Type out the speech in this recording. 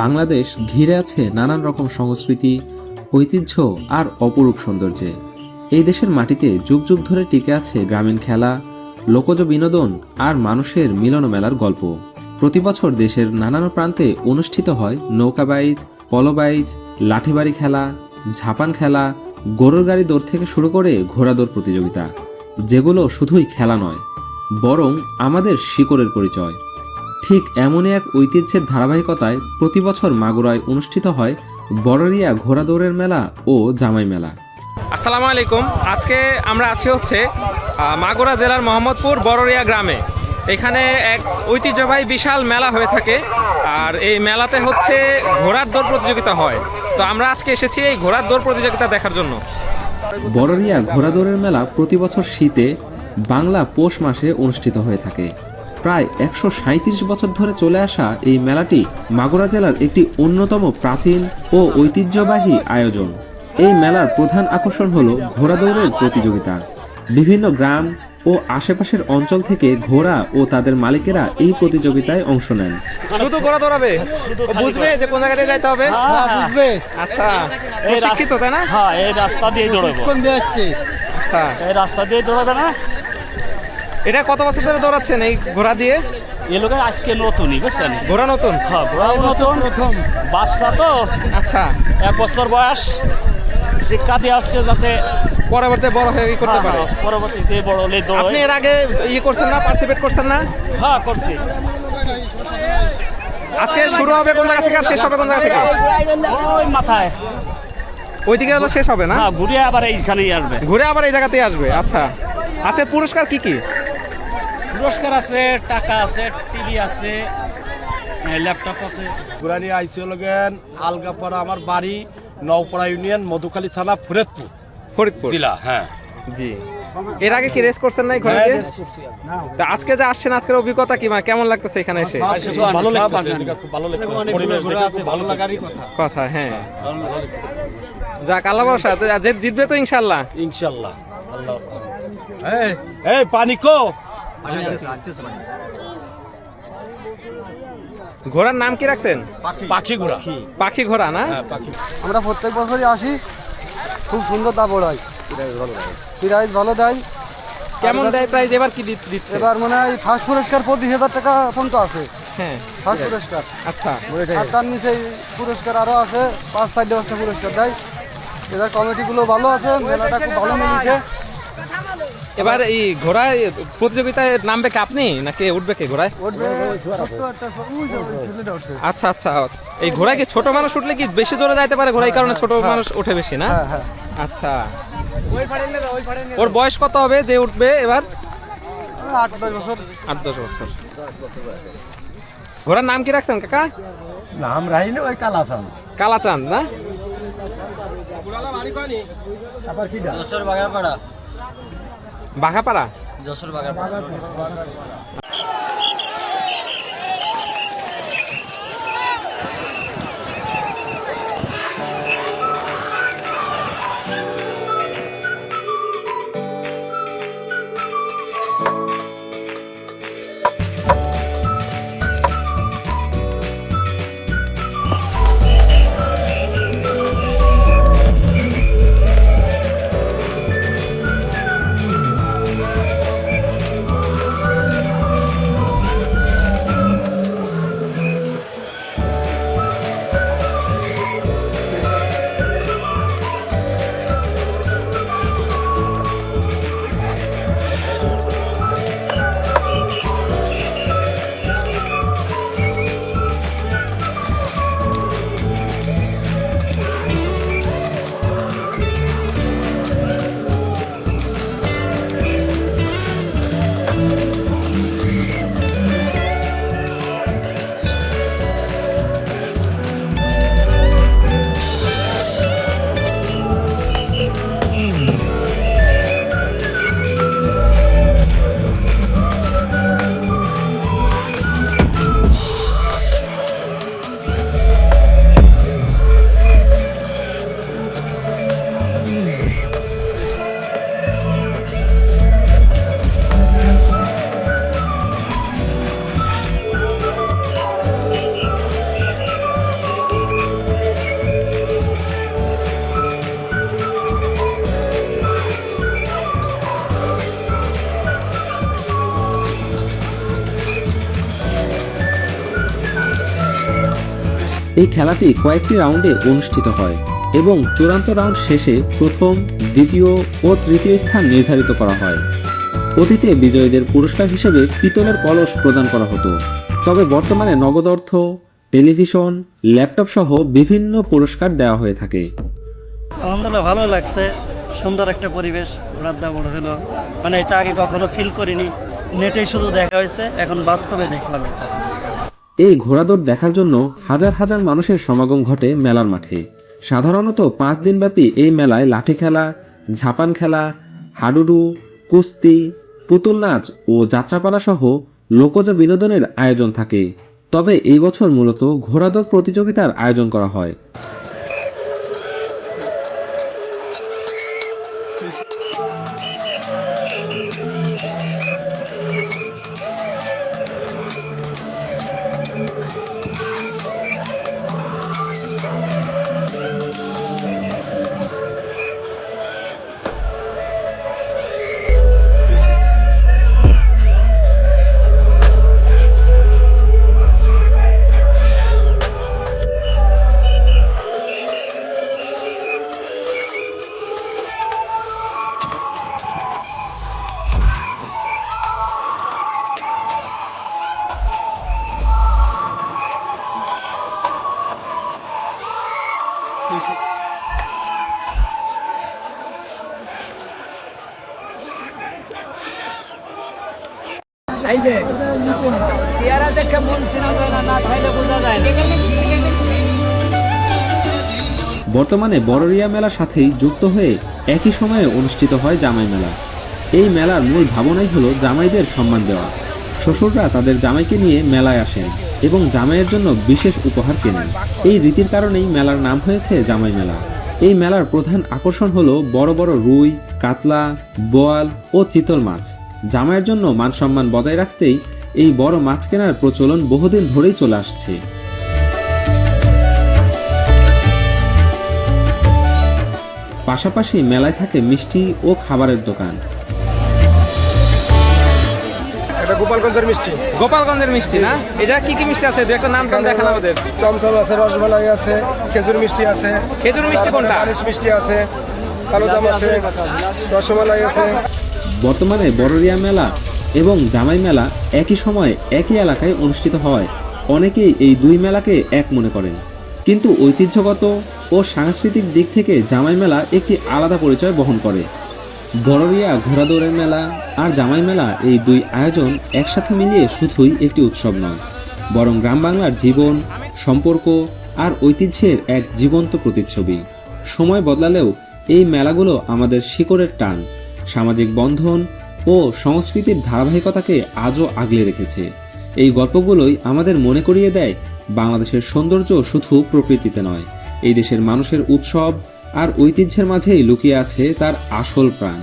বাংলাদেশ ঘিরে আছে নানান রকম সংস্কৃতি, ঐতিহ্য আর অপরূপ সৌন্দর্যে। এই দেশের মাটিতে যুগ যুগ ধরে টিকে আছে গ্রামীণ খেলা, লোকজ বিনোদন আর মানুষের মিলন মেলার গল্প। প্রতি বছর দেশের নানান প্রান্তে অনুষ্ঠিত হয় নৌকাবাইজ পলবাইজ লাঠিবাড়ি খেলা, ঝাপান খেলা, গরুর গাড়ি দৌড় থেকে শুরু করে ঘোড়া দৌড় প্রতিযোগিতা। যেগুলো শুধুই খেলা নয়, বরং আমাদের শিকড়ের পরিচয়। ঠিক এমনই এক ঐতিহ্যের ধারাবাহিকতায় প্রতি বছর মাগুরায় অনুষ্ঠিত হয় বড়রিয়া ঘোড়া দৌড়ের মেলা ও জামাই মেলা। আসসালামু আলাইকুম। আজকে আমরা আছি হচ্ছে মাগুরা জেলার মোহাম্মদপুর বড়রিয়া গ্রামে। এখানে এক ঐতিহ্যবাহী বিশাল মেলা হয়ে থাকে আর এই মেলাতে হচ্ছে ঘোড়ার দৌড় প্রতিযোগিতা হয়। তো আমরা আজকে এসেছি এই ঘোড়ার দৌড় প্রতিযোগিতা দেখার জন্য। বড়রিয়া ঘোড়া দৌড়ের মেলা প্রতি বছর শীতে বাংলা পৌষ মাসে অনুষ্ঠিত হয়ে থাকে। প্রায় একশো বছর ধরে চলে আসা এই মেলাটি মাগুরা জেলার একটি অন্যতম প্রাচীন ও ঐতিহ্যবাহী আয়োজন। এই মেলার প্রধান আকর্ষণ হল ঘোড়া দৌড়ের প্রতিযোগিতা। বিভিন্ন গ্রাম ও আশেপাশের অঞ্চল থেকে ঘোড়া ও তাদের মালিকেরা এই প্রতিযোগিতায় অংশ নেন। শুধু ঘোড়া দৌড়াবে? বুঝবে যে কোন জায়গায় যাইতে হবে? বুঝবে। আচ্ছা। এই শিক্ষিত তাই না? হ্যাঁ এই রাস্তা দিয়ে দৌড়াবো। কোন দিয়ে আসছে? আচ্ছা। এই রাস্তা দিয়ে দৌড়াবে না? এটা কত বছর ধরে দৌড়াচ্ছেন এই ঘোড়া দিয়ে? এই লোকের আজকে নতুনই বুঝছেন? ঘোড়া নতুন? হ্যাঁ ঘোড়াও নতুন। প্রথম। বাচ্চা তো। আচ্ছা। এক বছর বয়স। শিক্ষা দিয়ে আসছে যাতে পরবর্তী বড় হয়ে করতে হ্যাঁ, পারে। হ্যাঁ, পরবর্তীতে বড় হলে আপনি এর আগে ইয়ে করছেন না পার্টিসিপেট করছেন না? হ্যাঁ করছি। আজকে শুরু হবে কোন জায়গা থেকে? আর শেষ হবে কোন জায়গা থেকে? ওই মাথায়। ওইদিকে হলো শেষ হবে না? হ্যাঁ ঘুরিয়ে আবার এইখানেই আসবে। ঘুরে আবার এই জায়গাতেই আসবে আচ্ছা। আচ্ছা পুরস্কার কি কি? পুরস্কার আছে টাকা আছে টিভি আছে ল্যাপটপ আছে। পুরানি আইসি লগেন আলগাপাড়া আমার বাড়ি নওপাড়া ইউনিয়ন মধুখালী থানা ফরিদপুর। ফরিদপুর? জেলা হ্যাঁ। জি। এর আগে কি রেস করছেন না ঘরে? হ্যাঁ, রেস করছি। আমি। তা আজকে যে আসছেন আজকের অভিজ্ঞতা কি মানে কেমন লাগতেছে এখানে এসে? ভালো লাগতেছে খুব ভালো লাগছে পরিবেশ দেখে খুব ভালো লাগারই কথা। কথা হ্যাঁ। যাক আল্লাহ ভরসা। জিতবে তো ইনশাল্লাহ ইনশাআল্লাহ আল্লাহ। এই এই পানি কো ঘোড়ার নাম কি রাখছেন? পাখি। ঘোড়া। পাখি। ঘোড়া না? হ্যাঁ পাখি। আমরা প্রত্যেক বছরই আসি খুব সুন্দর দাপড় হয়। প্রাইজ ভালো দেয়। কেমন দেয় প্রাইজ এবার কি দিত- দিচ্ছে? এবার মনে হয় ফার্স্ট পুরস্কার পঁচিশ হাজার টাকা পর্যন্ত আছে। হ্যাঁ। ফার্স্ট পুরস্কার। আচ্ছা। আর তার নিচে পুরস্কার আরও আছে পাঁচ সাইড দশটা পুরস্কার দেয়। এবার কমিটিগুলো ভালো আছে মেলাটা খুব ভালো মিলেছে। এবার এই ঘোড়ায় প্রতিযোগিতায় নামবে কি আপনি? নাকি উঠবে কে ঘোড়ায়। আচ্ছা আচ্ছা। এই ঘোড়ায় কি ছোট মানুষ উঠলে কি বেশি জোরে যাইতে পারে? ঘোড়া এই কারণে ছোট মানুষ ওঠে বেশি না? হ্যাঁ হ্যাঁ। আচ্ছা। ওর বয়স কত হবে যে উঠবে এবার? আট দশ বছর। আট দশ বছর। ঘোড়ার নাম কি রাখছেন কাকা? নাম রাইনি ওই কালাচাঁদ। না? বাঘাপাড়া? এই খেলাটি কয়েকটি রাউন্ডে অনুষ্ঠিত হয় এবং চূড়ান্ত রাউন্ড শেষে প্রথম, দ্বিতীয় ও তৃতীয় স্থান নির্ধারিত করা হয়। অতীতে বিজয়ীদের পুরস্কার হিসেবে পিতলের কলস প্রদান করা হতো। তবে বর্তমানে নগদ অর্থ, টেলিভিশন, ল্যাপটপ সহ বিভিন্ন পুরস্কার দেওয়া হয়ে থাকে। আলহামদুলিল্লাহ, ভালো লাগছে। সুন্দর একটা পরিবেশ রাদ্দা বড় হলো। মানে এটা আগে কখনো ফিল করিনি। নেটে শুধু দেখা হয়েছে, এখন বাস্তবে দেখলাম এটা। এই ঘোড়াদৌড় দেখার জন্য হাজার হাজার মানুষের সমাগম ঘটে মেলার মাঠে। সাধারণত পাঁচ দিনব্যাপী এই মেলায় লাঠি খেলা, ঝাপান খেলা, হাডুডু, কুস্তি, পুতুল নাচ ও যাত্রাপালা সহ লোকজ বিনোদনের আয়োজন থাকে। তবে এই বছর মূলত ঘোড়াদৌড় প্রতিযোগিতার আয়োজন করা হয়। চেহারা দেখে মন চেনা যায় না না খাইলে বোঝা যায় বর্তমানে বড়রিয়া মেলার সাথেই যুক্ত হয়ে একই সময়ে অনুষ্ঠিত হয় জামাই মেলা। এই মেলার মূল ভাবনাই হলো জামাইদের সম্মান দেওয়া। শ্বশুররা তাদের জামাইকে নিয়ে মেলায় আসেন এবং জামাইয়ের জন্য বিশেষ উপহার কেনেন। এই রীতির কারণেই মেলার নাম হয়েছে জামাই মেলা। এই মেলার প্রধান আকর্ষণ হলো বড় বড় রুই কাতলা বোয়াল ও চিতল মাছ। জামাইয়ের জন্য মান সম্মান বজায় রাখতেই এই বড় মাছ কেনার প্রচলন বহুদিন ধরেই চলে আসছে। পাশাপাশি মেলায় থাকে মিষ্টি ও খাবারের দোকান। এটা গোপালগঞ্জের মিষ্টি। গোপালগঞ্জের মিষ্টি না? এটা কি কি মিষ্টি আছে? দু একটা নাম টাম দেখান আমাদের। চমচম আছে রসমালাই আছে খেজুর মিষ্টি আছে খেজুর মিষ্টি কোনটা? পালিশ মিষ্টি আছে কালোজাম আছে রসমালাই আছে। বর্তমানে বড়রিয়া মেলা এবং জামাই মেলা একই সময়ে একই এলাকায় অনুষ্ঠিত হয়। অনেকেই এই দুই মেলাকে এক মনে করেন। কিন্তু ঐতিহ্যগত ও সাংস্কৃতিক দিক থেকে জামাই মেলা একটি আলাদা পরিচয় বহন করে। বড়রিয়া ঘোড়াদৌড়ের মেলা আর জামাই মেলা এই দুই আয়োজন একসাথে মিলিয়ে শুধুই একটি উৎসব নয়, বরং গ্রাম বাংলার জীবন, সম্পর্ক আর ঐতিহ্যের এক জীবন্ত প্রতিচ্ছবি। সময় বদলালেও এই মেলাগুলো আমাদের শিকড়ের টান। সামাজিক বন্ধন ও সংস্কৃতির ধারাবাহিকতাকে আজও আগলে রেখেছে। এই গল্পগুলোই আমাদের মনে করিয়ে দেয়, বাংলাদেশের সৌন্দর্য শুধু প্রকৃতিতে নয়, এই দেশের মানুষের উৎসব আর ঐতিহ্যের মাঝেই লুকিয়ে আছে তার আসল প্রাণ।